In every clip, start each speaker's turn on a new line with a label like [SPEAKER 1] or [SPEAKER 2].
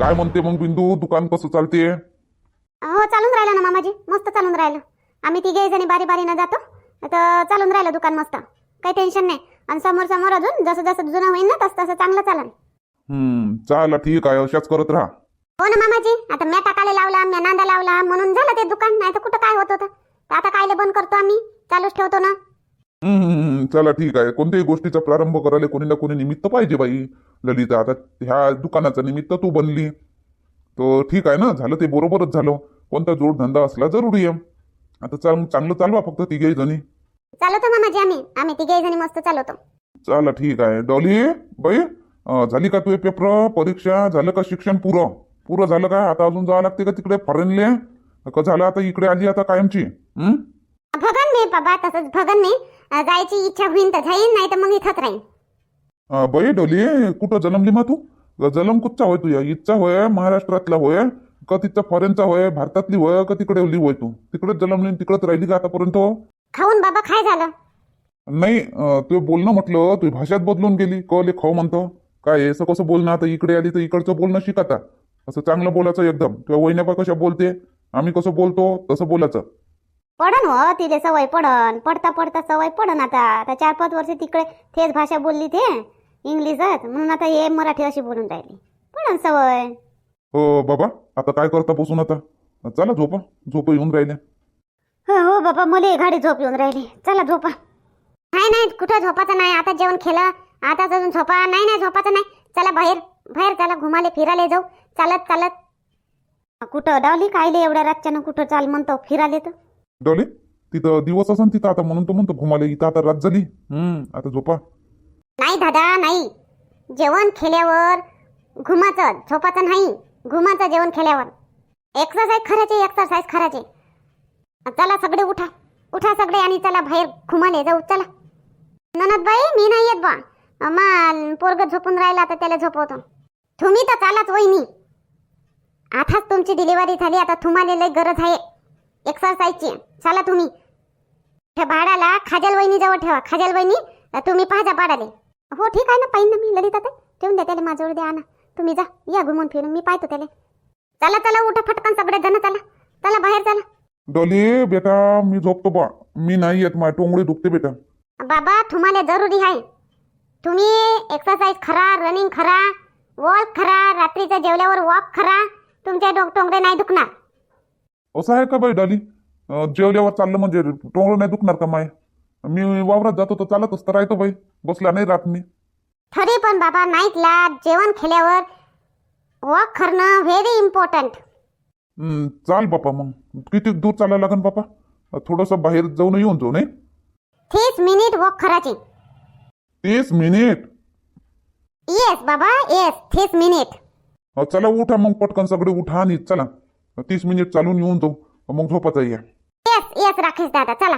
[SPEAKER 1] काय म्हणते मग बिंदू? दुकान कसं चालते
[SPEAKER 2] हो चालून राहिलं ना मामाजी. मस्त चालून राहिलं. आम्ही तिघे जणी बारी बारीनं जातो. तर चालून राहिलं दुकान मस्त. काही टेन्शन नाही. आणि समोर समोर अजून जसं जसं जुनं होईल ना तसं तसं चांगलं चालन.
[SPEAKER 1] हम्म चाल ठीक आहे. अशाच करत राहा.
[SPEAKER 2] हो ना मामाजी. आता म्या टाकाले लावला म्या नांदा लावला. म्हणून झालं ते दुकान. नाही तर कुठं काय होत होतं? तर आता कायले बंद करतो आम्ही. चालूच ठेवतो ना.
[SPEAKER 1] हम्म, हम्म, हम्म, चला ठीक आहे. कोणत्याही गोष्टीचा प्रारंभ करायला कोणी ना कोणी निमित्त पाहिजे बाई. ललिता आता ह्या दुकानाचं निमित्त तू बनली. तो ठीक आहे ना? झालं ते बरोबरच झालं. कोणता जोडधंदा असला जरुरी आहे. आता चाल चांगलं चालवा फक्त तिघे जणी.
[SPEAKER 2] चालवतो मामाजी आम्ही. आम्ही तिघे जणी मस्त चालवतो.
[SPEAKER 1] चला ठीक आहे. डॉली बाई अं, झाली का तुझे पेपर? परीक्षा? झालं का शिक्षण पुरं? पुरं झालं का? आता अजून जावं लागते का तिकडे फॉरेनले? का झालं आता इकडे आली आता कायमची? हं?
[SPEAKER 2] भगन मी बाबा तसंच भगन मी. अं, जायची इच्छा होईन तर जाईन नाही तर मग इथंच राहीन.
[SPEAKER 1] बाई डोली कुठं जन्मली मा तू? जन्म कुठचा होय तुझ्या इच्छा होय महाराष्ट्रातला होय का तिथं फॉरेनचा होय भारतातली होय का तिकडे होय तू? तिकडेच जन्मली आणि तिकडेच राहिली का आतापर्यंत?
[SPEAKER 2] खाऊन बाबा काय झालं.
[SPEAKER 1] नाही तू बोलणं म्हटलं तुझी भाषाच बदलून गेली कले खाऊ म्हणतो. काय असं कसं बोलणं आता? इकडे आली तर इकडचं बोलणं शिक आता असं चांगलं बोलायचं एकदम. तुझ्या वहिन्यापा कशा बोलते? आम्ही कसं बोलतो? तसं बोलायचं.
[SPEAKER 2] पडन हो तिथे सवय पडन. पडता पडता सवय पडन आता. आता चार पाच वर्ष तिकडे तेच भाषा बोलली ते इंग्लिशच. म्हणून आता हे मराठी अशी बोलून राहिली. पडन सवय.
[SPEAKER 1] हो बाबा आता काय करता बसून आता? चला झोपा. झोप येऊन राहिले.
[SPEAKER 2] हो हो बाबा मला गाडी झोप येऊन राहिली. चला झोपा. नाही नाही कुठं झोपाचं नाही. आता जेवण केलं. आता अजून झोपा. नाही नाही झोपाचं नाही. चला बाहेर. बाहेर चला घुमाले फिराले जाऊ. चालत चालत. कुठं डावली कायले एवढ्या रातच्यानं कुठं चाल म्हणतो फिराले तर.
[SPEAKER 1] डोले तिथं दिवस असन तिथं. आता म्हणून तो म्हणतो घुमाले इथं आता रात झाली. हम्म. आता झोपा.
[SPEAKER 2] नाही दादा नाही. जेवण केल्यावर घुमाचं झोपाचं नाही. घुमाचं जेवण केल्यावर. एक्सरसाइज करायची एक्सरसाइज करायची चला सगळे उठा. उठा सगळे आणि चला बाहेर घुमाले जाऊ चला. ननद बाई मी नाही येत बा. मा पोरग झोपून राहिला तर त्याला झोपवतो. तुम्ही तर चालाच वहिनी. आताच तुमची डिलिव्हरी झाली आता तुम्हाला लय गरज आहे. एक्सरसाइजची चला तुम्ही. त्या भाड्याला खाजल वहिनी जवळ ठेवा. खाजल वहिनी तुम्ही पाहा भाड्याले हो ठीक आहे ना पाहिन ना मी ललिता ताई. ठेवून द्या त्याला माझ्यावर द्या ना. तुम्ही जा या घुमून फिरून. मी पाहतो त्याला. चला चला उठा फटकन सगळे जण चला. चला बाहेर चला.
[SPEAKER 1] डोले बेटा मी झोपतो बा. मी नाही येत माझ्या टोंगळे दुखते बेटा.
[SPEAKER 2] बाबा तुम्हाला जरुरी आहे. तुम्ही एक्सरसाइज खरा रनिंग खरा वॉक खरा रात्रीच्या जेवल्यावर वॉक खरा तुमचे डोक टोंगडे नाही दुखणार.
[SPEAKER 1] असं आहे का बाई डॉली? जेवल्यावर चाललं म्हणजे टोंगळं नाही दुखणार का माय? मी वावरात जातो तर चालतच तर राहतो बाई. बसला नाही राहत मी.
[SPEAKER 2] तरी पण बाबा नाईटला जेवण केल्यावर वॉक करणं व्हेरी इम्पॉर्टंट
[SPEAKER 1] चाल बापा मग. किती दूर चालायला लागन बापा? थोडंसं बाहेर जाऊन येऊन जाऊ नाही?
[SPEAKER 2] तीस मिनिट वॉक करायची.
[SPEAKER 1] तीस मिनिट
[SPEAKER 2] येस बाबा येस तीस मिनिट
[SPEAKER 1] चला उठा मग पटकन सगळे उठा आणि चला. तीस मिनिट चालून येऊन जाऊ. मग झोपाचा या
[SPEAKER 2] येस येस राकेश दादा चला.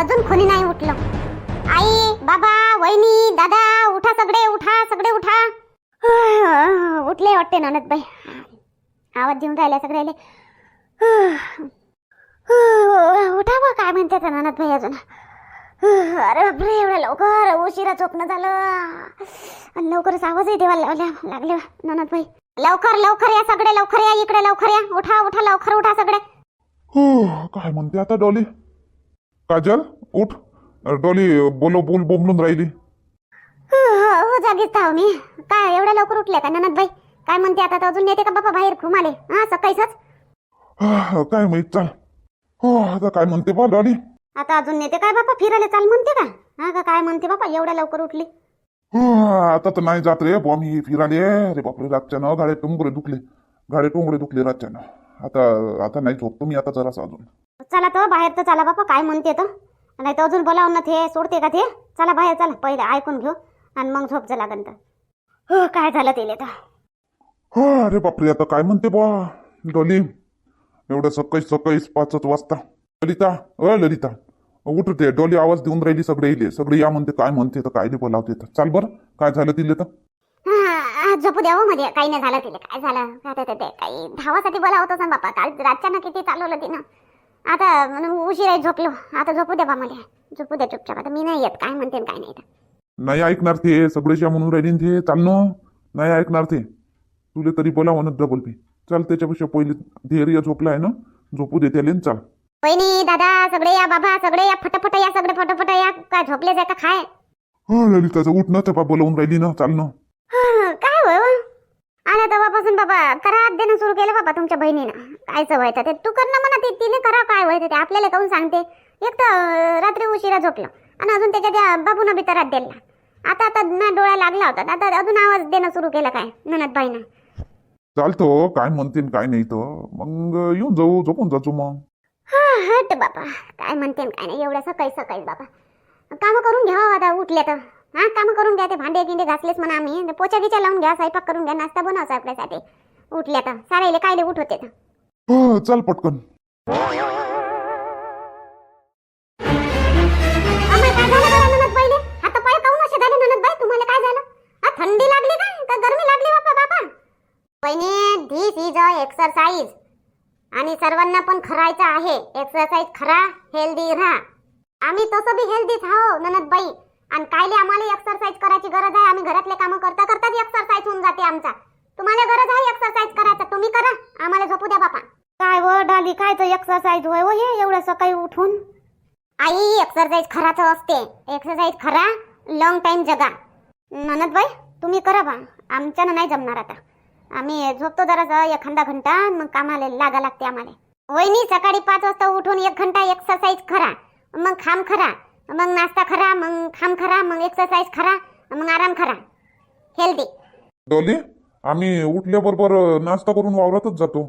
[SPEAKER 2] अजून कोणी नाही उठलं. आई बाबा वहिनी दादा उठा सगळे उठा सगळे उठा. उठले वाटते ननद बाई. आवाज देऊन राहिल्या सगळ्याले. उठा बा काय म्हणते तर ननद बाई अजून. अरे बापरे एवढ्या लवकर उशिरा झोपणं झालं. आणि लवकरच आवाजही देवाला लावल्या लागले ननद बाई लवकर लवकर या सगळे लवकर या इकडे लवकर या. उठा उठा लवकर उठा सगळे.
[SPEAKER 1] हो काय म्हणते आता डॉली? काजल उठ. डॉली बोलो बोल बोंबलून राहिली.
[SPEAKER 2] हो जागीच थाव मी. काय एवढ्या लवकर उठल्या का ननद बाई? काय म्हणते आता तर अजून येते का बाबा बाहेर घुमाले? हा सकाळीच
[SPEAKER 1] आह, काय माहीत चाल. हो आता काय म्हणते बा डॉली?
[SPEAKER 2] आता अजून येते काय बाबा? फिरायला चाल म्हणते का? हा का काय म्हणते बाबा? एवढ्या लवकर उठली.
[SPEAKER 1] हो आता तर नाही जात रे बुवा मी फिराले रे बापरे रातच्यानं गाडे टोंगडे दुखले. गाडे टोंगडे दुखले रातच्यानं. आता आता नाही झोपतो मी आता जरासा अजून.
[SPEAKER 2] चला तर बाहेर तर चला बाबा काय म्हणते तर नाही तर अजून बोलावं ना ते सोडते का ते? चला बाहेर चला पहिले ऐकून घेऊ आणि मग झोप जा हो काय झालं ते तर?
[SPEAKER 1] हो अरे बापरे आता काय म्हणते बुवा? डॉली एवढं सकाळी सकाळी पाचच वाजता. ललिता अ ललिता. उठ ते डॉली आवाज देऊन राहिली सगळे येले सगळे या म्हणते काय म्हणते तर काय नाही बोलावते तर. चाल बरं काय झालं तिले तर?
[SPEAKER 2] हा, झोपू द्यावं मध्ये. काही नाही झालं तिला. काय झालं? काय ते- काही धावासाठी बोलावत होतं ना बापा. काल रातच्यानं किती चालवलं तिनं. आता म्हणून उशिरा झोपलो. आता झोपू द्या बा मध्ये. झोपू द्या चुपचाप. आता मी नाही येत. काय म्हणते काय नाही.
[SPEAKER 1] नाही ऐकणार ते. सगळेच या म्हणून राहिली न ते चालणं नाही ऐकणार ते. तुले तरी बोलावं ना डबल बी चाल त्याच्यापेक्षा पहिले धैर्य झोपला आहे ना. झोपू दे त्याला चाल.
[SPEAKER 2] वहिनी दादा सगळे या बाबा सगळे या फटाफट या सगळे फटाफट या. काय झोपले जाय का खाय
[SPEAKER 1] हा ललिताचं उठणं तर बोलावून राहिली ना चाल ना.
[SPEAKER 2] हा, काय होय व? आल्या तेव्हापासून बाबा त्रास देणं सुरू केलं बाबा तुमच्या बहिणीनं. कायचं व्हायचं ते तू कर ना म्हणा ते तिने करा काय व्हायचं ते आपल्याला काहून सांगते? एक तर अं, रात्री उशिरा झोपलं आणि अजून त्याच्या त्या बाबूनं बी त्रास दिला आता आता ना डोळा लागला होता आता अजून आवाज देणं सुरू केलं काय ननद बाईनं?
[SPEAKER 1] चालतो काय म्हणते न काय नाही तर. मग येऊन जाऊ झोपून जातो मग.
[SPEAKER 2] हा हट बाबा. काय म्हणते काय नाही एवढ्या सकाळी सकाळी बाबा. कामं करून घ्या हो आता उठले तर. हा कामं करून घ्या ते भांडे गिंडे घासलेच म्हणा आम्ही. पोचा गिचा लावून घ्या स्वयंपाक करून घ्या नाश्ता बनवायचा आपल्यासाठी. उठल्या तर. सारायले कायले उठ होते तर.
[SPEAKER 1] हो,
[SPEAKER 2] हो, हा, पटकन. आणि सर्वांना पण करायचं आहे. एक्सरसाइज खरा हेल्दी राहा. आम्ही तसं बी हेल्दीच आहो ननद बाई आणि कायले आम्हाला एक्सरसाइज करायची गरज आहे? आम्ही घरातले कामं करता करताच एक्सरसाइज होऊन जाते आमचा. तुम्हाला गरज आहे एक्सरसाइज करायचं? तुम्ही करा. आम्हाला झोपू द्या बापा. काय व डाली कायचं एक्सरसाइज होय हो हे? एवढं सकाळी उठून? आई एक्सरसाइज खराच असते. एक्सरसाइज खरा लॉंग टाइम जगा. ननद बाई तुम्ही करा बा. आमच्यानं नाही जमणार आता. आम्ही झोपतो जरा एखादा घंटा मग कामाला लागा लागते आम्हाला. वहिनी सकाळी पाच वाजता उठून एक घंटा एक्सरसाइज खरा मग खाम खरा मग नाश्ता खरा मग खाम खरा मग एक्सरसाइज खरा मग आराम खरा हेल्दी
[SPEAKER 1] डॉली आम्ही उठल्याबरोबर नाश्ता करून वावरातच जातो.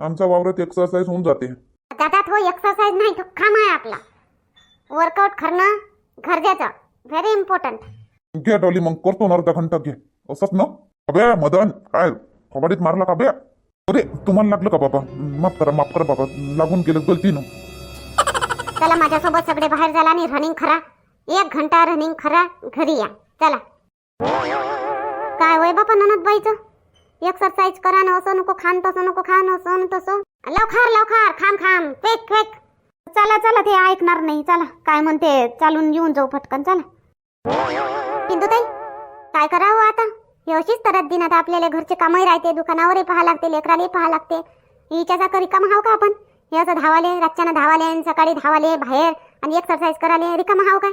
[SPEAKER 1] आमच्या वावरात एक्सरसाइज होऊन जाते.
[SPEAKER 2] दादा तो एक्सरसाइज नाही तो खाम आहे आपला. वर्कआउट करणं गरजेचं. व्हेरी इम्पॉर्टंट
[SPEAKER 1] घे डॉली मग करतो ना अर्धा घंटा घे. असंच ना? अबे मदन काय? कबाडीत मारला का बे? हो अरे तुम्हाला लागलं का बाबा? माफ करा माफ करा बाबा. लागून गेलं गलतीनं
[SPEAKER 2] चला माझ्यासोबत सगळे बाहेर झाला आणि रनिंग खरा. एक घंटा रनिंग खरा. घरी या. चला. काय वय बापा ननद बाईचं एक्सरसाइज करा ना असं नको खान तसं नको खान असं तसं. लवकर लवकर. खाम खाम क्वेक क्वेक चला चला ते ऐकणार नाही. चला काय म्हणते चालून येऊन जाऊ पटकन. चला. इंदुताई काय करावं आता? हे अशीच तरत दिन आता आपल्याला घरचे कामही राहते दुकानावरही पाहा लागते लेकरालाही पाहा लागते. हिच्याचा करी काम हाव का आपण? हे असं धावाले रातच्यानं धावाले आणि सकाळी धावाले बाहेर आणि एक्सरसाइज कराले रिकामा हाव काय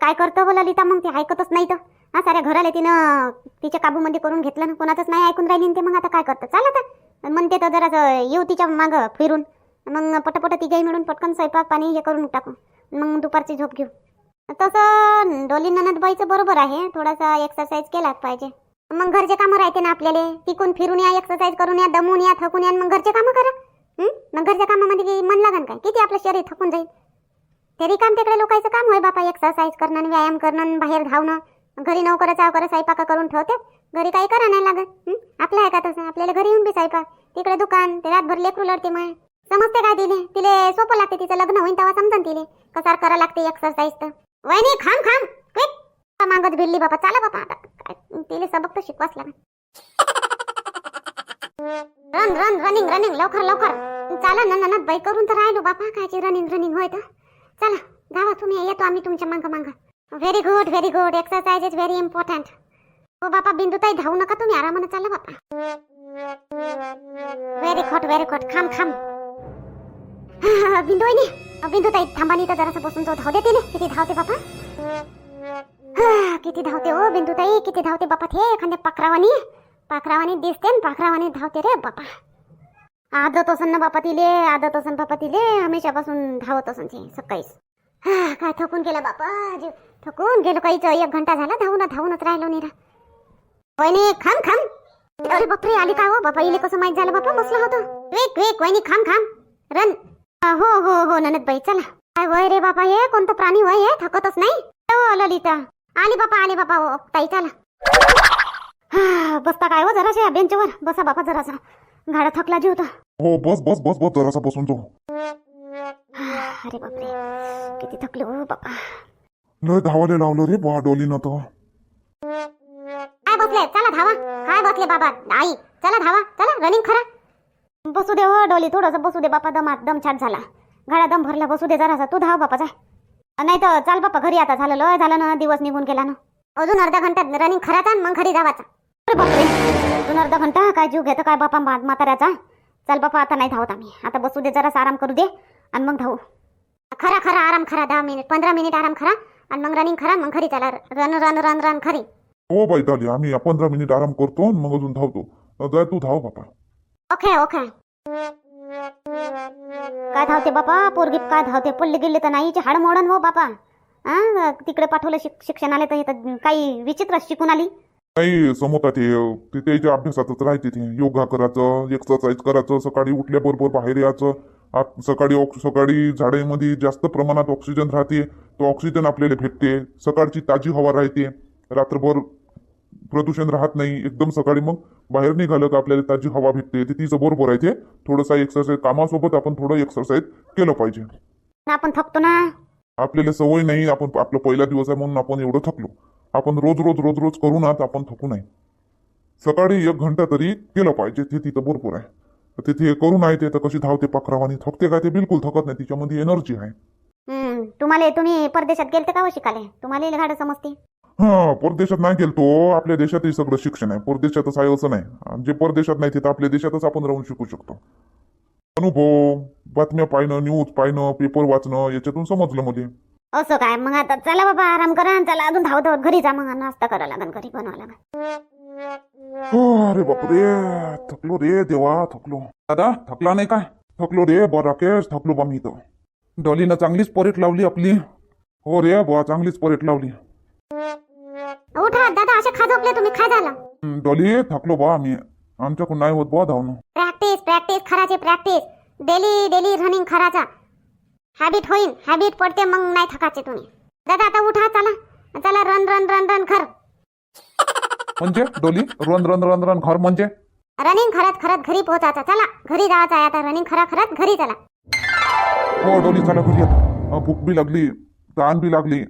[SPEAKER 2] काय करतो बोला लिता मग? ते ऐकतच नाही तर हा साऱ्या घराला तिनं तिच्या काबूमध्ये करून घेतलं ना कोणाचंच नाही ऐकून राहिली ते मग आता काय करतं? चालत आता. म्हणते तर जरा येऊ तिच्या मागं फिरून. मग पटपट तिघाही मिळून पटकन स्वयंपाक पाणी हे करून टाकू. मग दुपारची झोप घेऊ. तसं डोली ननदबाईचं बरोबर आहे. थोडासा एक्सरसाइज केलाच पाहिजे. मग घरचे कामं राहते ना आपल्याला. तिकून फिरून या एक्सरसाइज करून या दमून या थकून या मग घरचे कामं करा. मग घरच्या कामामध्ये मन लागन काय? किती आपलं शरीर थकून जाईल? ते रिकाम तिकडे लोकांचं काम होय बापा एक्सरसाइज करणं आणि व्यायाम करणं बाहेर धावणं. घरी नोकरं चावकर स्वयंपाक करून ठेवते. घरी काही करा नाही लागत. आपलं आहे का तसं? आपल्याला घरी येऊन बी स्वयंपाक. तिकडे दुकान ते रातभर लेकरू लढते मग. समजते काय तिने तिले सोपं लागते तिचं लग्न होईन तेव्हा समजन तिले. कसार करा लागते एक्सरसाइज तर. वहिनी खाम खाम. क्विक मागत भिडली बापा. चला बापा आता. तिला सबक तर शिकवाच लागत रन रन रनिंग रनिंग लवकर लवकर. चला ना ननद बाई करून तर राहिलो बापा कायची रनिंग रनिंग होय तर. चला गावा तुम्ही येतो आम्ही तुमच्या मांग मांग. Very good very good exercise is very important हो बापा बिंदुताई धावू नका तुम्ही आरामानं चाला बापा. व्हेरी खोट व्हेरी खोट खाम खाम बिंदू वहिनी बिंदुताई थांबा नाही तर जरासं बसून जाऊ. धाव देते तिले किती धावते बापा. किती धावते हो बिंदुताई किती धावते बापा थे एखाद्या पाखरावानी. पाखरावानी दिसते न पाखरावानी धावते रे बापा. आदत असन ना बापा तिले आदत असन बापा तिले हमेशापासून धावत असन ते सकाळीच. हा, काय थकून गेला बापा जीव. थकून गेलो काहीच एक घंटा झाला धावून धावूनच राहिलो निरा. वहिनी खाम खाम. अरे बापरे आली का हो? बापा इले कसं माहीत झालं बापा? बसला होतो. वेक वेक वहिनी खाम खाम. रन. हो हो हो ननद बाई चला. काय वय रे बापा हे? कोणतं प्राणी वय हे? थकतच नाही? हो ललिता. आली बापा आली बापा हो ताई चला. हा, बसता काय हो जराशा? बेंचवर. बसा बापा जरासा. गाडा थकला जीव तर.
[SPEAKER 1] हो बस बस बस बस जरासा बसून जाऊ.
[SPEAKER 2] अरे बापरे. किती थकले हो बापा.
[SPEAKER 1] लय धावाले लावलं रे बा डोलीनं तर.
[SPEAKER 2] काय बसले? चला धावा. काय बसले बाबा? आई चला धावा. चला रनिंग खरा. बसू दे हो डोली. थोडस बसू दे बापा. दम दम छाट झाला. गाडा दम भरला. बसू दे जरासा. तू धाव बापा जा. नाही तर चाल बापा घरी आता झालं लय झालं ना दिवस निघून गेला ना. अजून अर्धा घंटा रनिंग खराचा मग घरी जावाचा. अरे बापरे. दोन अर्धा घंटा काय जीव घेतो काय बापा मा- म्हाताऱ्याचा. चल बापा आता नाही धावत आम्ही. आता बसू दे जरासा आराम करू दे आणि मग धावू. खरा खरा आराम खरा दहा मिनिट पंधरा मिनिट आराम खरा आणि मग रनिंग खरा मग खरी चला. रन रन रन रन खरी
[SPEAKER 1] हो बाई झाली आम्ही पंधरा मिनिट आराम करतो आणि मग अजून धावतो. जाय तू धाव बापा
[SPEAKER 2] ओके ओके काय धावते बापा? पोरगी काय धावते? पडले गेले तर नाही हाड मोडन हो बापा. हा तिकडे पाठवलं शिक शिक्षणाला तर इथं काही विचित्र शिकून आली.
[SPEAKER 1] नाही समोर ते ते त्याच्या अभ्यासातच राहते ते. योगा करायचं एक्सरसाइज करायचं सकाळी उठल्याबरोबर बाहेर यायचं. आप- सकाळी ऑक्स- सकाळी झाडामध्ये जास्त प्रमाणात ऑक्सिजन राहते. तो ऑक्सिजन आपल्याला भेटते. सकाळची ताजी हवा राहते. रात्रभर प्रदूषण राहत नाही एकदम सकाळी मग बाहेर निघालं का आपल्याला ताजी हवा भेटते ते तिचं बरोबर आहे ते थोडंसं एक्सरसाइज कामासोबत आपण थोडं एक्सरसाइज केलं पाहिजे.
[SPEAKER 2] आपण थकतो ना?
[SPEAKER 1] आपल्याला सवय नाही आपण आपला पहिला दिवस आहे म्हणून आपण एवढं थकलो. आपण रोज रोज रोज रोज करू ना तर आपण थकू नाही. सकाळी एक घंटा तरी केलं पाहिजे ते तिथं भरपूर आहे. तर तिथे करू नाही ते तर कशी धावते पाखरावानी थकते काय ते बिलकुल थकत नाही तिच्यामध्ये एनर्जी आहे.
[SPEAKER 2] तुम्हाला तुम्ही परदेशात गेलते का हो शिकाले तुम्हाला गाड समजते.
[SPEAKER 1] हा परदेशात नाही गेलतो. आपल्या देशातही सगळं शिक्षण आहे. परदेशातच आहे असं नाही. जे परदेशात नाही तिथं आपल्या देशातच आपण राहून शिकू शकतो. अनुभव बातम्या पाहणं न्यूज पाहणं पेपर वाचणं याच्यातून समजलं मध्ये
[SPEAKER 2] असं काय? मग आता चला बाबा आराम करा आणि चला अजून धाव धावत घरी जा मग. नाश्ता करा लागन घरी बनवा लागन.
[SPEAKER 1] हो, अरे बापरे! थकलो रे देवा थकलो. दादा थकला नाही काय? थकलो रे बा राकेश थकलो बा मी तर डॉलीनं चांगलीच परेट लावली आपली. हो रे बा चांगलीच परेट लावली.
[SPEAKER 2] उठा दादा असे खा झोपले तुम्ही खा झालं.
[SPEAKER 1] डॉली थकलो बा आम्ही. आमच्याकडून नाही होत बा धावणं.
[SPEAKER 2] प्रॅक्टिस प्रॅक्टिस खराची प्रॅक्टिस डेली डेली रनिंग खराचा. हॅबिट होईन हॅबिट पडते मग नाही थकाचे तुम्ही. दादा आता उठा चला. चला रन रन रन रन खर
[SPEAKER 1] म्हणजे डॉली रन रन रन रन घर म्हणजे?
[SPEAKER 2] रनिंग खरत खरत घरी पोहोचायचा. चला घरी जायचं आहे आता. रनिंग खरा खरत घरी चला.
[SPEAKER 1] हो डॉली चला घरी आता. अं, भूक बी लागली तहान बी लागली.